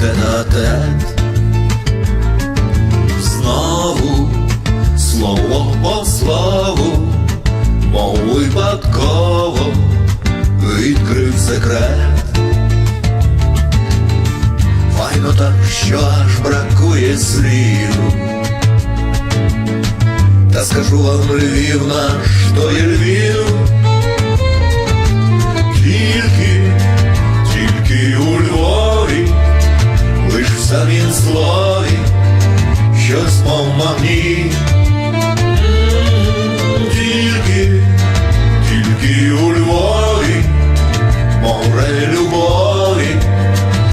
тет-а-тет. Знову слово по слову, мов випадково відкрив секрет. Файно так, що аж бракує слів. Та скажу вам Львів наш, то є Львів. Написав він слові, що спомогні. Тільки, тільки у Львові море любові.